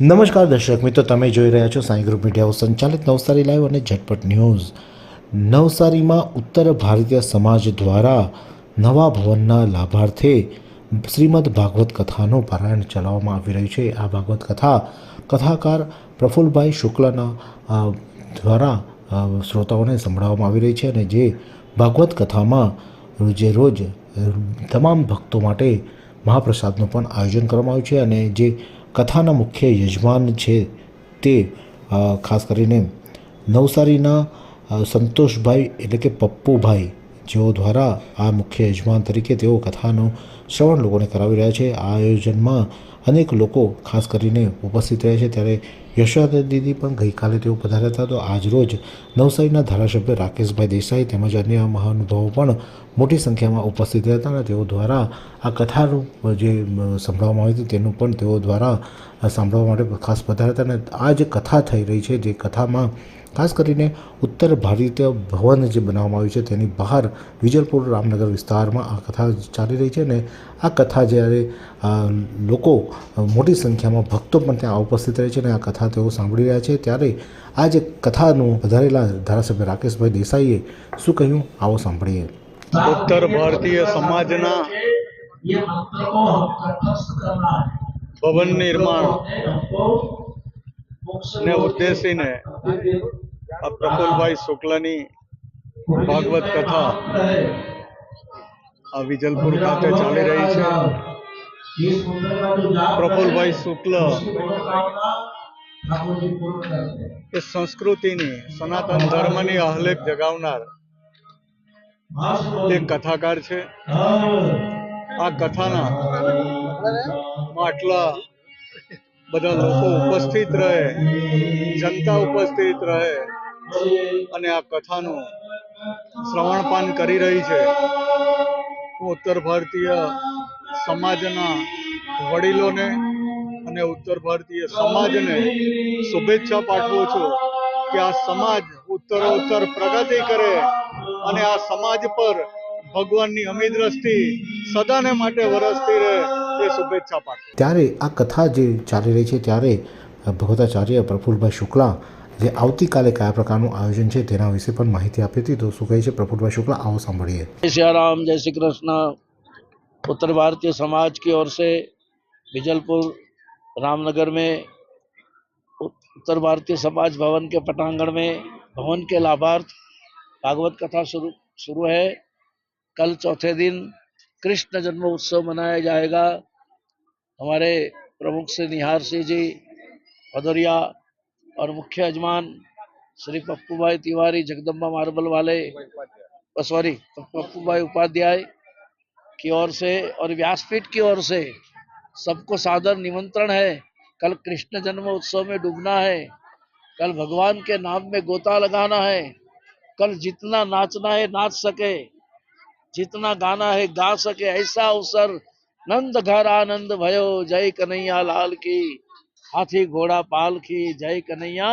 નમસ્કાર દર્શક મિત્રો, તમે જોઈ રહ્યા છો સાંઈ ગ્રુપ મીડિયાઓ સંચાલિત નવસારી લાઈવ અને ઝટપટ ન્યૂઝ. નવસારીમાં ઉત્તર ભારતીય સમાજ દ્વારા નવા ભવનના લાભાર્થે શ્રીમદ ભાગવત કથાનું પારાયણ ચલાવવામાં આવી રહ્યું છે. આ ભાગવત કથા કથાકાર પ્રફુલ્લભાઈ શુક્લના દ્વારા શ્રોતાઓને સંભળાવવામાં આવી રહી છે અને જે ભાગવત કથામાં રોજે રોજ તમામ ભક્તો માટે મહાપ્રસાદનું પણ આયોજન કરવામાં આવ્યું છે અને જે કથાના મુખ્ય યજમાન છે તે ખાસ કરીને નવસારીના સંતોષભાઈ એટલે કે પપ્પુભાઈ જેઓ દ્વારા આ મુખ્ય યજમાન તરીકે તેઓ કથાનું શ્રવણ લોકોને કરાવી રહ્યા છે. આ આયોજનમાં અનેક લોકો ખાસ કરીને ઉપસ્થિત રહ્યા છે. ત્યારે યશોદા દીદી પણ ગઈકાલે તેઓ પધાર્યા હતા. તો આજરોજ નવસારીના ધારાસભ્ય રાકેશભાઈ દેસાઈ તેમજ અન્ય મહાનુભાવો પણ મોટી સંખ્યામાં ઉપસ્થિત રહ્યા હતા અને તેઓ દ્વારા આ કથાનું જે સંભળાવવામાં આવ્યું હતું તેનું પણ તેઓ દ્વારા સાંભળવા માટે ખાસ પધાર્યા હતા. અને આ જે કથા થઈ રહી છે. જે કથામાં ખાસ કરીને ઉત્તર ભારતીય ભવન જે બનાવવામાં આવ્યું છે તેની બહાર વિજલપુર રામનગર વિસ્તારમાં આ કથા ચાલી રહી છે અને આ કથા જ્યારે લોકો મોટી સંખ્યામાં ભક્તો પણ ત્યાં ઉપસ્થિત રહે છે અને આ કથા તેઓ સાંભળી રહ્યા છે, ત્યારે આ જે કથાનું વધારેલા ધારાસભ્ય રાકેશભાઈ દેસાઈએ શું કહ્યું? આવો સાંભળીએ. ઉત્તર ભારતીય સમાજના ભવન નિર્માણ ને ઉદ્દેશીને આ પ્રફુલભાઈ શુક્લની ભાગવત કથા આ વિજલપુર ખાતે ચાલી રહી છે. પ્રફુલભાઈ શુક્લ. એ સંસ્કૃતિની, સનાતન ધર્મની અહલેખ જગાવનાર એક કથાકાર છે. આ કથાના આટલા બધા લોકો ઉપસ્થિત રહે, જનતા ઉપસ્થિત રહે અને આ કથાનું શ્રવણપાન કરી રહી છે. હું ઉત્તર ભારતીય સમાજના વડીલોને અને ઉત્તર ભારતીય સમાજને શુભેચ્છા પાઠવું છું કે આ સમાજ ઉત્તરોત્તર પ્રગતિ કરે અને આ સમાજ પર ભગવાનની અમી દ્રષ્ટિ સદાને માટે વરસતી રહે એ શુભેચ્છા પાઠવું ત્યારે આ કથા જે ચાલી રહી છે, ત્યારે ભગવતાચાર્ય પ્રફુલ્લભાઈ શુક્લા જે આવતીકાલે કયા પ્રકારનું આયોજન છે તેના વિશે પણ માહિતી આપી હતી તો શું કહે છે પ્રફુલ્લભાઈ શુક્લા આવો સાંભળીએ जय सिया राम जय श्री कृष्ण उत्तर भारतीय समाज की ओर से बिजलपुर रामनगर में उत्तर भारतीय समाज भवन के पटांगण में भवन के लाभार्थ भागवत कथा शुरू शुरू है कल चौथे दिन कृष्ण जन्म उत्सव मनाया जाएगा हमारे प्रमुख श्री निहार सिंह जी भदौरिया और मुख्य यजमान श्री पप्पू भाई तिवारी, जगदम्बा मार्बल वाले सॉरी पप्पू भाई उपाध्याय की ओर से और व्यासपीठ की ओर से सबको सादर निमंत्रण है। कल कृष्ण जन्म उत्सव में डूबना है। कल भगवान के नाम में गोता लगाना है। कल जितना नाचना है, नाच सके। जितना गाना है, गा सके। ऐसा अवसर, नंद घर आनंद भयो। जय कन्हैया लाल की। हाथी घोड़ा पाल की जय कन्हैया।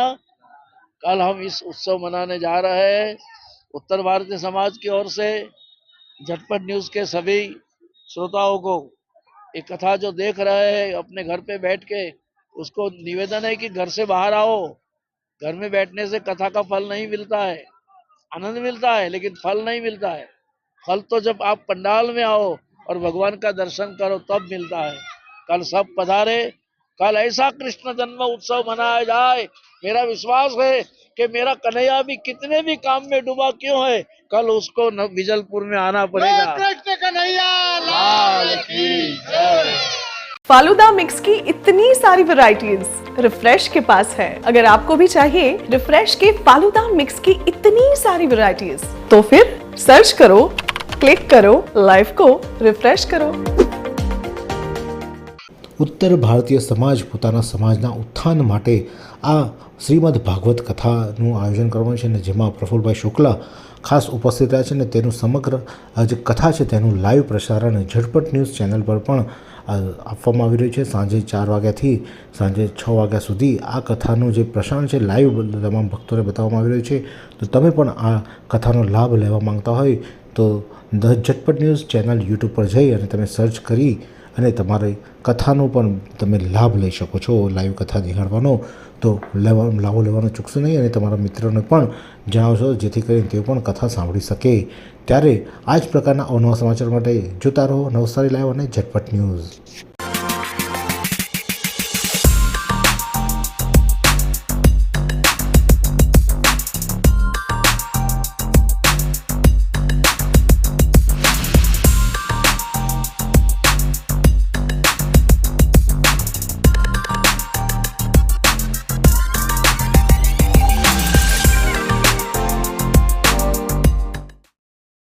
कल हम इस उत्सव मनाने जा रहे हैं उत्तर भारतीय समाज की ओर से। झटपट न्यूज़ के सभी श्रोताओं को ये कथा जो देख रहे हैं अपने घर पे बैठ के, उसको निवेदन है कि घर से बाहर आओ। घर में बैठने से कथा का फल नहीं मिलता है, आनंद मिलता है, लेकिन फल नहीं मिलता है। फल तो जब आप पंडाल में आओ और भगवान का दर्शन करो, तब मिलता है। कल सब पधारे कल ऐसा कृष्ण जन्म उत्सव मनाया जाए। मेरा विश्वास है कि मेरा कन्हैया भी कितने भी काम में डूबा क्यों है कल उसको न बिजलपुर में आना पड़ेगा। कृष्ण कन्हैया लाल की फालूदा मिक्स की इतनी सारी वैरायटीज रिफ्रेश के पास है। अगर आपको भी चाहिए रिफ्रेश के फालूदा मिक्स की इतनी सारी वैरायटीज तो फिर सर्च करो क्लिक करो लाइफ को रिफ्रेश करो। ઉત્તર ભારતીય સમાજ પોતાના સમાજના ઉત્થાન માટે આ શ્રીમદ ભાગવત કથાનું આયોજન કરવાનું છે અને જેમાં પ્રફુલ્લભાઈ શુક્લા ખાસ ઉપસ્થિત રહ્યા છે અને તેનું સમગ્ર જે કથા છે તેનું લાઈવ પ્રસારણ ઝટપટ ન્યૂઝ ચેનલ પર પણ આપવામાં આવી રહ્યું છે. સાંજે ચાર વાગ્યાથી સાંજે છ વાગ્યા સુધી આ કથાનું જે પ્રસારણ છે, લાઈવ તમામ ભક્તોને બતાવવામાં આવી રહ્યું છે. તો તમે પણ આ કથાનો લાભ લેવા માંગતા હોય તો the Jhatpat news channel YouTube પર જઈ અને તમે સર્ચ કરી અને તમારી કથાનો પણ તમે લાભ લઈ શકો છો, લાઈવ કથા નિહાળવાનો. તો લેવા, લાવો લેવાનો ચૂકશો નહીં અને તમારા મિત્રોને પણ જણાવશો, જેથી કરીને તેઓ પણ કથા સાંભળી શકે. ત્યારે આ જ પ્રકારના અવનવા સમાચાર માટે જોતા રહો નવસારી લાઈવ અને ઝટપટ ન્યૂઝ.